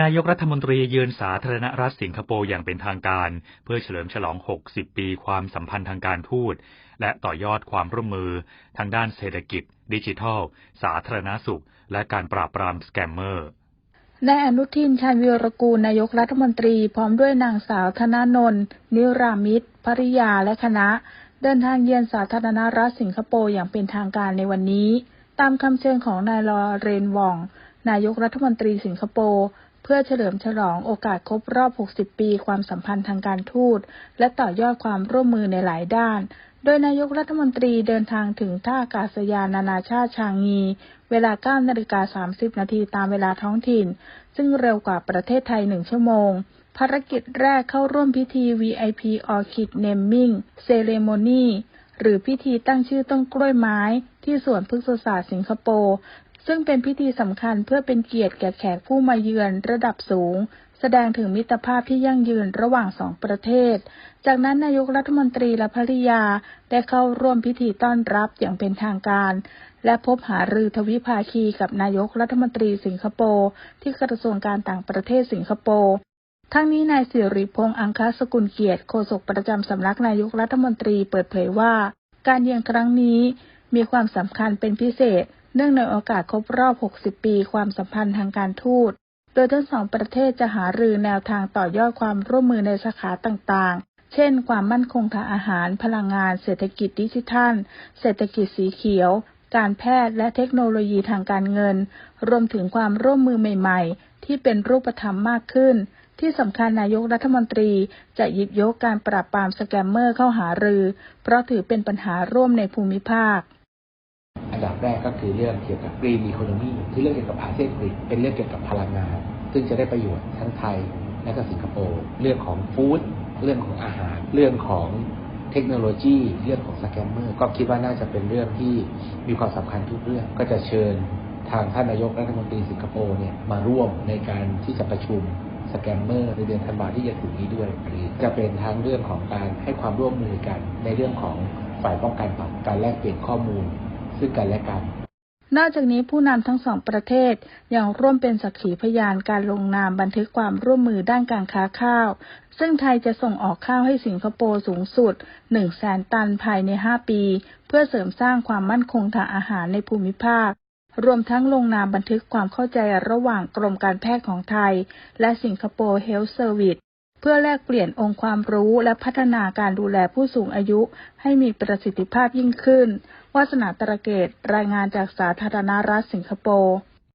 นายกรัฐมนตรีเยือนสาธารณรัฐสิงคโปร์อย่างเป็นทางการ เพื่อเฉลิมฉลอง 60 ปีความสัมพันธ์ทางการทูต และต่อยอดความร่วมมือ ทางด้านเศรษฐกิจ ดิจิทัล สาธารณสุข และการปราบปรามสแกมเมอร์นายอนุทินชาญวีรกูลนายกรัฐมนตรี พร้อมด้วยนางสาวธนานนท์นิรามิตรภริยาและคณะ เดินทางเยือนสาธารณรัฐสิงคโปร์อย่างเป็นทางการในวันนี้ ตามคำเชิญของนายลอเรนวอง นายกรัฐมนตรีสิงคโปร์ เพื่อเฉลิมฉลองโอกาสครบรอบ 60 ปีความสัมพันธ์ทางการทูต และต่อยอดความร่วมมือในหลายด้าน โดยนายกรัฐมนตรีเดินทางถึงท่าอากาศยานนานาชาติชางงี เวลา9นาฬิกา30 นาทีตามเวลาท้องถิ่น ซึ่งเร็วกว่าประเทศไทยหนึ่งชั่วโมงภารกิจแรกเข้าร่วมพิธี VIP Orchid Naming Ceremony หรือพิธีตั้งชื่อต้นกล้วยไม้ ที่สวนพฤกษศาสตร์สิงคโปร์ ซึ่งเป็นพิธีสำคัญเพื่อเป็นเกียรติแก่แขกผู้มาเยือนระดับสูง แสดงถึงมิตรภาพที่ยั่งยืนระหว่างสองประเทศ จากนั้นนายกรัฐมนตรีและภริยาได้เข้าร่วมพิธีต้อนรับอย่างเป็นทางการ และพบหารือทวิภาคีกับนายกรัฐมนตรีสิงคโปร์ที่กระทรวงการต่างประเทศสิงคโปร์ทั้งนี้นายสิริพงษ์อังคสกุลเกียรติโฆษกประจำสำนักนายกรัฐมนตรีเปิดเผยว่า การเยือนครั้งนี้ มีความสำคัญเป็นพิเศษ เนื่องในโอกาสครบรอบ 60 ปีความสัมพันธ์ทางการทูต โดยทั้งสองประเทศจะหารือแนวทางต่อยอดความร่วมมือในสาขาต่างๆ เช่น ความมั่นคงทางอาหาร พลังงาน เศรษฐกิจดิจิทัล เศรษฐกิจสีเขียว การแพทย์และเทคโนโลยีทางการเงิน รวมถึงความร่วมมือใหม่ ๆ ที่เป็นรูปธรรมมากขึ้นที่สำคัญนายกรัฐมนตรีจะหยิบยกการปราบปรามสแกมเมอร์เข้าหารือ เพราะถือเป็นปัญหาร่วมในภูมิภาค อันดับแรกก็คือเรื่องเกี่ยวกับ Green Economy ที่เรื่องเกี่ยวกับอาเซียนกรีกเป็นเรื่องเกี่ยวกับพลังงาน ซึ่งจะได้ประโยชน์ทั้งไทยและก็สิงคโปร์เรื่องของฟู้ดเรื่องของอาหาร เรื่องของเทคโนโลยี เรื่องของสแกมเมอร์ ก็คิดว่าน่าจะเป็นเรื่องที่มีความสำคัญทุกเรื่อง ก็จะเชิญทางท่านนายกรัฐมนตรีสิงคโปร์เนี่ยมาร่วมในการที่จะประชุมสแกมเมอร์ในเดือนธันวาที่จะถึงนี้ด้วยหรือจะเป็นทั้งเรื่องของการให้ความร่วมมือกันในเรื่องของฝ่ายป้องกันปราบการแลกเปลี่ยนข้อมูล ซึ่งกันและกันนอกจากนี้ผู้นำทั้งสองประเทศยังร่วมเป็นสักขีพยานการลงนามบันทึกความร่วมมือด้านการค้าข้าว ซึ่งไทยจะส่งออกข้าวให้สิงคโปร์สูงสุด 1 แสนตันภายใน 5 ปี เพื่อเสริมสร้างความมั่นคงทางอาหารในภูมิภาค รวมทั้งลงนามบันทึกความเข้าใจระหว่างกรมการแพทย์ของไทย และสิงคโปร์เฮลท์เซอร์วิส เพื่อแลกเปลี่ยนองค์ความรู้และพัฒนาการดูแลผู้สูงอายุให้มีประสิทธิภาพยิ่งขึ้น วาสนาตระเกตรายงานจากสาธารณรัฐสิงคโปร์